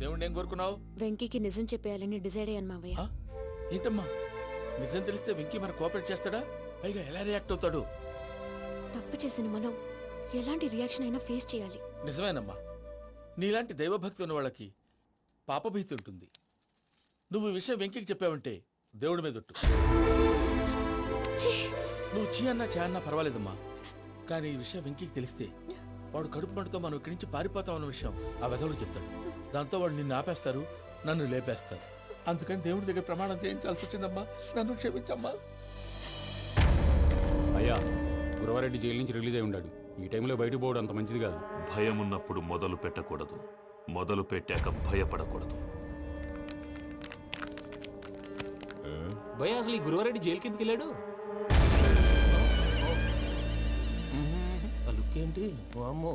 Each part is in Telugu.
దేవుణ్ణి ఏం కోరుకున్నావు? వెంకీకి నిజం చెప్పేయాలని డిసైడ్ అయ్యాను మావయ్య. ఆ? ఏంటమ్మా? నిజం తెలిస్తే వెంకీ మన కోఆపరేట్ చేస్తాడా? పైగా ఎలా రియాక్ట్ అవుతాడు? తప్పు చేసిన మనం ఎలాంటి రియాక్షన్ అయినా ఫేస్ చేయాలి. నిజమేనమ్మా. నీలాంటి దైవభక్తి ఉన్న వాళ్ళకి పాపభీతి ఉంటుంది. నువ్వు ఈ విషయం వెంకికి చెప్పావంటే దేవుడి మీద ఒట్టు. ఛీ! నువ్వు చీ అన్నా చే అన్నా పర్వాలేదమ్మా. కానీ ఈ విషయం వెంకికి తెలిస్తే వాడు కడుపు మంటతో మనం ఇక్కడి నుంచి పారిపోతాం అన్న విషయం ఆ వెధవుడు చెప్తాడు దాంతో వాడు నిన్ను ఆపేస్తారు నన్ను లేపేస్తారు. అందుకని దేవుడి దగ్గర ప్రమాణం చేయించాల్సి వచ్చిందమ్మా. నన్ను క్షమించమ్మా. అయ్యా గురవారెడ్డి జైలు నుంచి రిలీజ్ అయి ఉన్నాడు ఈ టైంలో బయటకు పోవడం అంత మంచిది కాదు. భయమున్నప్పుడు మొదలు పెట్టకూడదు. మొదలు పెట్టాక భయపడకూడదు. భయ అసలు ఈ గురువారెడ్డి జైలు కిందకి వెళ్ళాడు? ఆ లుక్ ఏంటి? వామ్మో.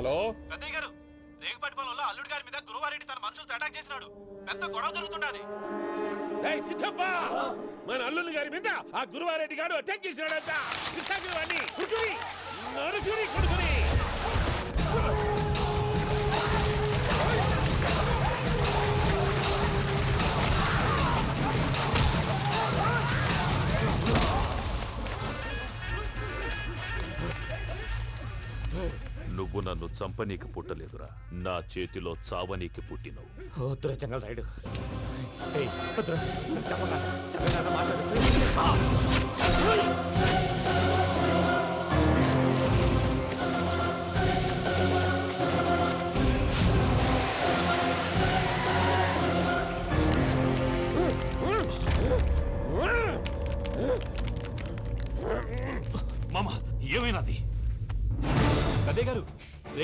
హలో? పెద్దయ్య గారు రేగుపాటి పొలంలో అల్లుడి గారి మీద గురువారెడ్డి తన మనుషులతో అటాక్ చేసినాడు. పెద్ద గొడవ జరుగుతున్నది సిద్ధప్ప! మన అల్లుని గారి మీద ఆ గురువారెడ్డి గారు అటాక్ చేసినాడంట. కృష్ణాగిరి వాడిని కుడుకుని నరుచుని కొడుకుని. నువ్వు నన్ను చంపనీకి పుట్టలేదురా నా చేతిలో చావనీకి పుట్టినవు వద్దురా జంగల్ రైడ్ ఏయ్, వద్దురా. మాట్లాడు.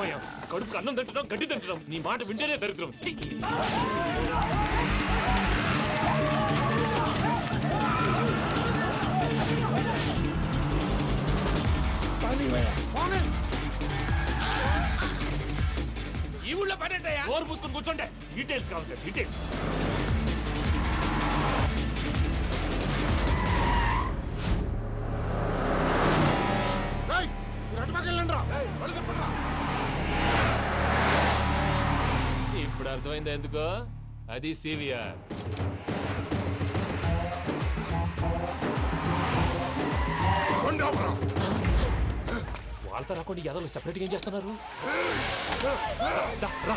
ఏమయ్యా కడుపుకు అన్నం తింటున్నాం గడ్డి తింటున్నాం. నీ మాట వింటేనే దరిద్రం. ఈ ఊళ్ళో పడేటయ్యా ఓరు పుస్తకం కూర్చోండి. డీటెయిల్స్ కావాలి డీటెయిల్స్. ఇప్పుడు అర్థమైంది ఎందుకో? అది సివిఆర్. వాళ్ళతో రాకుండా యాదవ్ సెపరేట్గా ఏం చేస్తున్నారు? రా.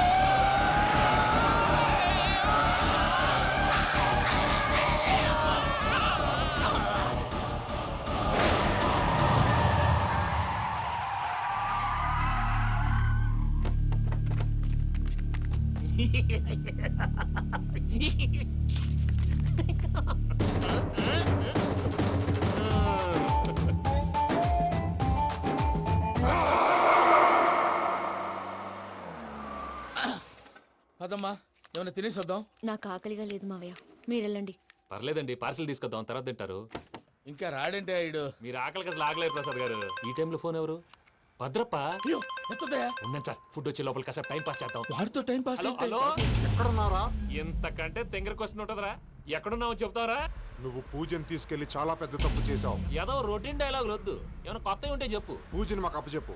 పదమ్మా ఏమైనా తినేసి వద్దాం? నాకు ఆకలిగా లేదు మావయ్య. మీరు వెళ్ళండి. పర్లేదండి పార్సిల్ తీసుకొద్దాం తర్వాత తింటారు. ఇంకా రాడంటే ఆయుడు. మీరు ఆకలికి అసలు ఆగలేదు ప్రసాద్ గారు. ఈ టైంలో ఫోన్ ఎవరు? భద్రప్ప? అయ్యో ఎత్తదయ్యా ఉన్నాను సార్ ఫుడ్ వచ్చే లోపల కాసేపు టైం పాస్ చేద్దాం. వాడితో టైం పాస్ హలో అయితే హలో? ఎక్కడున్నారా ఇంతకంటే తెంగర క్వశ్చన్ ఉంటుందిరా. ఎక్కడున్నావు చెప్తావరా. నువ్వు పూజని తీసుకెళ్ళి చాలా పెద్ద తప్పు చేశావు. ఏదో రొటీన్ డైలాగ్ వద్దు ఏమైనా కొత్తవి ఉంటే చెప్పు. పూజని మాకు అప్పచెప్పు.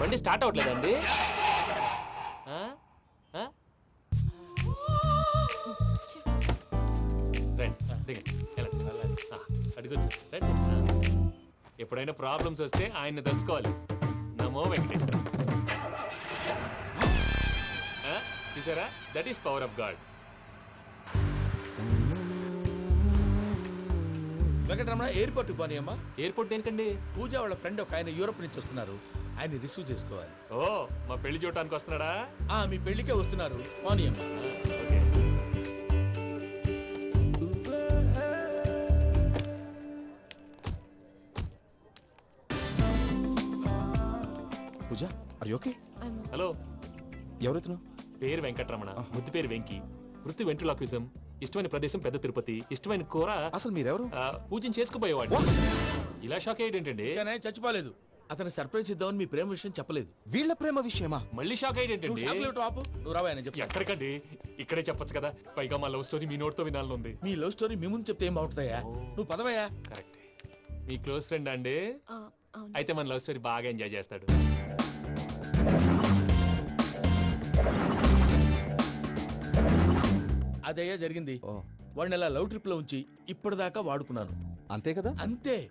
బండి స్టార్ట్. ఆ, అడుగొచ్చు. ఎప్పుడైనా ప్రాబ్లమ్స్ వస్తే ఆయన్ని తెలుసుకోవాలి. నమో వెంకటేశ్వర? చూసారా? That is power of God Venkataramana ఎయిర్పోర్ట్కి పోనీ అమ్మా ఎయిర్పోర్ట్ దేనికండి? పూజ వాళ్ళ ఫ్రెండ్ ఒక ఆయన యూరోప్ నుంచి వస్తున్నారు. ఆయన రిసీవ్ చేసుకోవాలి. ఓ మా పెళ్ళి చూడటానికి వస్తున్నాడా? ఆ మీ పెళ్ళికే వస్తున్నారు. పోనీ అమ్మా. ఓకే. పూజ అర్ ఓకే హలో. ఎవరెత్తును పేరు వెంకటరమణ ముద్దు పేరు వెంకి. వృత్తి వెంట్రులాక్విజం ఇష్టమైన ప్రదేశం పెద్ద తిరుపతి ఇష్టమైన కూర. అసలు మీరెవరు? ఆ, పూజను చేసుకుపోయేవాడు ఇలా షాక్ అయ్యేటండి కానీ చచ్చిపోలేదు. అతను సర్ప్రైజ్ ఇద్దామని మీ ప్రేమ విషయం చెప్పలేదు. వీళ్ళ ప్రేమ విషయమా? మళ్ళీ షాక్ నువ్వు అయ్యేటండి షాక్ లేవు ఆపు నువ్వు రావా ఎక్కడికండి? ఇక్కడే చెప్పొచ్చు కదా. పైగా మా లవ్ స్టోరీ మీ నోట్తో వినాలని ఉంది మీ లవ్ స్టోరీ మీ ముందు చెప్తే ఏం బాగుంటుందయ్యా? నువ్వు పదవయ్యా. కరెక్ట్ మీ క్లోజ్ ఫ్రెండ్ అండి? ఆ, అవును. అయితే మన లవ్ స్టోరీ బాగా ఎంజాయ్ చేస్తాడు. అదయ్యా జరిగింది. ఓ. వాడిని అలా లవ్ ట్రిప్లో ఉంచి ఇప్పటిదాకా వాడుకున్నాను. అంతే కదా? అంతే.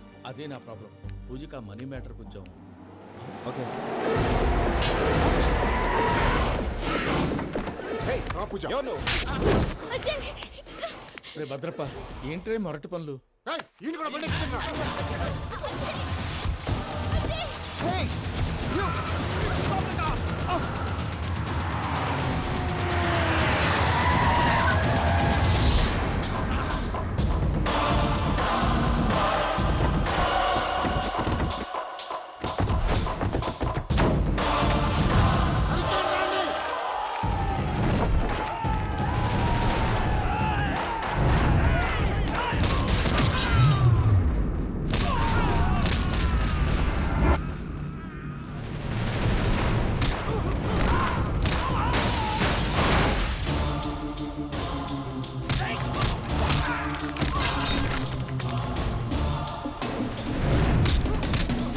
అదే నా ప్రాబ్లం. పూజకి ఆ మనీ మ్యాటర్ కొంచెం ఓకే. రా పూజ. భద్రప్ప ఏంట్రే మొరటి పనులు? కూడా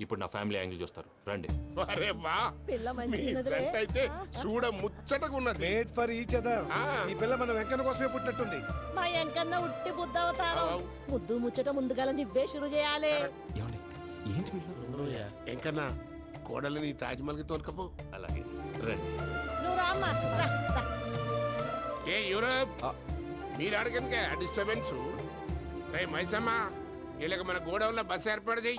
ఇప్పుడు నా ఫ్యామిలీ యాంగిల్ చూస్తారు. రండి. అరే వా! పిల్ల మీ మంచిగున్నదిలే. ఫ్రెండ్ అయితే చూడ ముచ్చటగా ఉన్నది. మేడ్ ఫర్ ఈచ్ అదర్ ఈ పిల్ల మన వెంకన్న కోసమే పుట్టినట్టుంది. మా వెనకన్నా ఉట్టి బుద్ధ అవతారం. ముద్దు ముచ్చట ముందుగాల నువ్వే షురు చేయాలి. ఏమండి? ఏంటి వీళ్ళు? ఎంకన్నా కోడలిని తాజ్మహల్కి తోలుకపో. అలాగే. రండి. నువ్వు రామ్మా రా, రా. ఏ యూరప్! మీరు అడగనికే డిస్టర్బెన్స్ రే మైసమ్మ వీళ్ళకి మన గోడౌన్లో బస్సు ఏర్పాటు చేయి.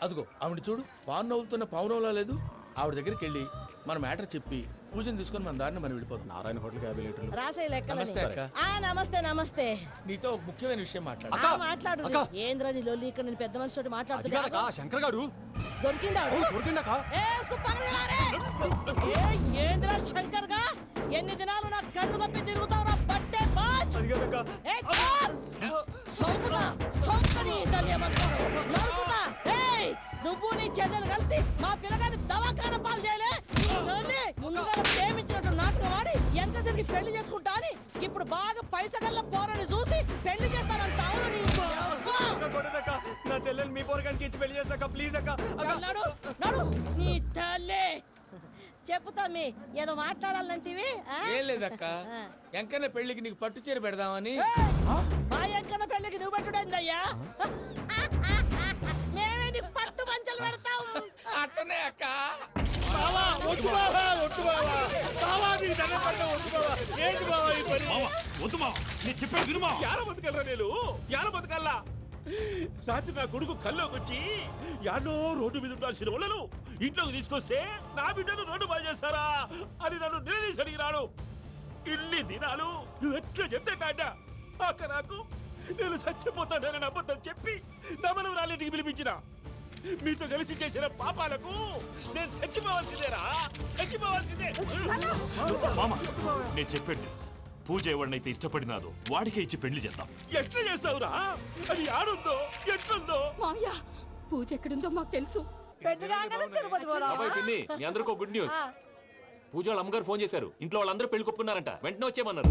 అదిగో ఆవిడ చూడు పాను నవ్వుతున్న పావునంలా లేదు. ఆవిడ దగ్గరికి వెళ్ళి మన మ్యాటర్ చెప్పి పూజను తీసుకొని మన దారిని మనం వెళ్ళిపోతాం. నారాయణ హోటల్ రాసే లెక్కలని. నమస్తే అక్క. ఆ నమస్తే నమస్తే. నీతో ఒక ముఖ్యమైన విషయం మాట్లాడు. ఆ, మాట్లాడు. ఏంద్ర నీ లొల్లి ఇక్కడ నేను పెద్ద మనిషితో మాట్లాడుతున్నా శంకర్ గారు ఏ! ఏ, ఏంద్ర శంకర్గా? ఎన్ని దినాలు నా కళ్ళు కప్పి తిరుగుతావు నా బట్టే బాచ్! ఏ, చెల్లెలు కలిసి మా పిల్లగాని దవాఖాన పాలు చేయలే. ముందుగా ప్రేమించినట్టు నాటకం ఆడి ఎంత తిరిగి పెళ్ళి చేసుకుంటా అని ఇప్పుడు బాగా పైసగల్ల పోరని చూసి పెళ్ళి చేస్తానంట. అవును నీ చెల్లెలు మీ పోరగానికి ఇచ్చి పెళ్ళి చేస్తాక ప్లీజ్ అక్క. నడు నడు నీ తల్లి. చెప్పు తమ్మి ఏదో మాట్లాడాలంటివి? ఏం లేదక్క. ఎంకన్న పెళ్ళికి నీకు పట్టు చీర పెడదామని. మా ఎంకన్న పెళ్ళికి నువ్వు పెట్టుడైందయ్యా? మేమే నీకు పట్టు పంచలు పెడతాం. అక్క. బావా వద్దు బావా వద్దు బావా. బావా నీ దండం వద్దు బావా. ఏంటి బావా ఈ పని? మావా వద్దు మావా నేను చెప్పేది విను మావా బతకల్లా నేను? బతకల్లా? రాత్రి నా కొడుకు కల్లోకి వచ్చి యాడో రోడ్డు మీద ఉండాల్సిన వాళ్ళను ఇంట్లోకి తీసుకొస్తే నా బిడ్డను రోడ్డు బాగా చేస్తారా అని నన్ను నిలదీసి అడిగినాడు. ఇన్ని దినాలు నువ్వు ఎట్లా చెప్తే కాడ అక్క నాకు నేను చచ్చిపోతానని అబద్ధం చెప్పి నా మనం రాలింటికి పిలిపించిన. మీతో కలిసి చేసిన పాపాలకు నేను చచ్చిపోవాల్సిందేరా? చచ్చిపోవాల్సిందే. మామ నేను చెప్పండి పూజ ఎవరినైతే ఇష్టపడినాదో వాడికే ఇచ్చి పెళ్ళి చేద్దాం. ఎట్లా చేస్తావురా? అది ఆడుందో ఎట్లుందో? మావయ్య పూజ ఎక్కడుందో మాకు తెలుసు. పిన్ని మీ అందరికీ ఒక గుడ్ న్యూస్. పూజ వాళ్ళ అమ్మగారు ఫోన్ చేశారు. ఇంట్లో వాళ్ళందరూ పెళ్ళి కొప్పుకున్నారంట. వెంటనే వచ్చేయమన్నారు.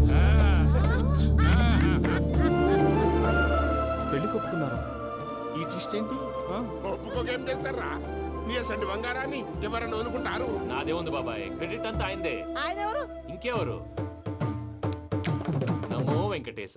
పెళ్ళి కొప్పుకున్నారా? ఈ ట్విస్ట్ ఏంటి? ఒప్పుకోకేం చేస్తారా నీ అసంటి బంగారాన్ని ఎవరన్నా వదులుకుంటారు? నాదే ఉంది బాబాయ్. క్రెడిట్ అంతా ఆయనదే. ఆయన ఎవరు? ఇంకెవరు? నమో వెంకటేశ.